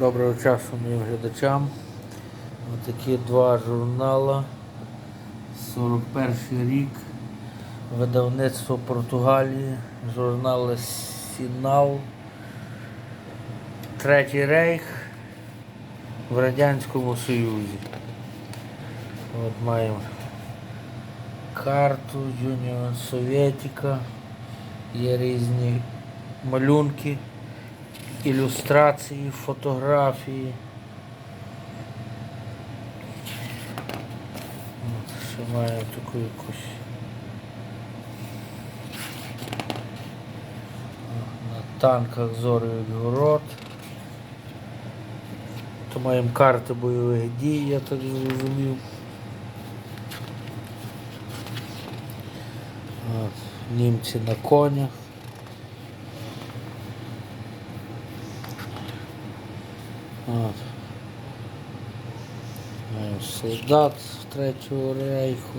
Доброго часу моїм глядачам. Ось такі два журнала. 41 рік. Видавництво Португалії. Журнали Сінал. Третій рейх в Радянському Союзі. От маємо карту Юніон Совєтіка. Є різні малюнки ілюстрації, фотографії. От, ще маю таку якусь. На танках зорюють город. То маємо карти бойових дій, я так зрозумів. Німці на конях. От. Маємо солдат Третього рейху.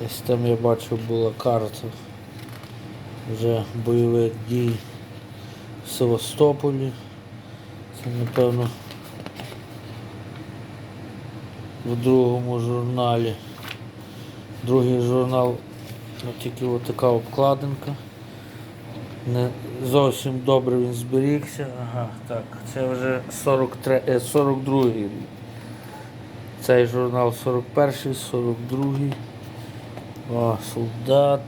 Десь там я бачив була карта вже бойових дій в Севастополі. Це напевно в другому журналі. Другий журнал, ну, тільки от така обкладинка. Не зовсім добре він зберігся. Ага, так, це вже 43, е, 42 рік. Цей журнал 41, 42. О, солдат.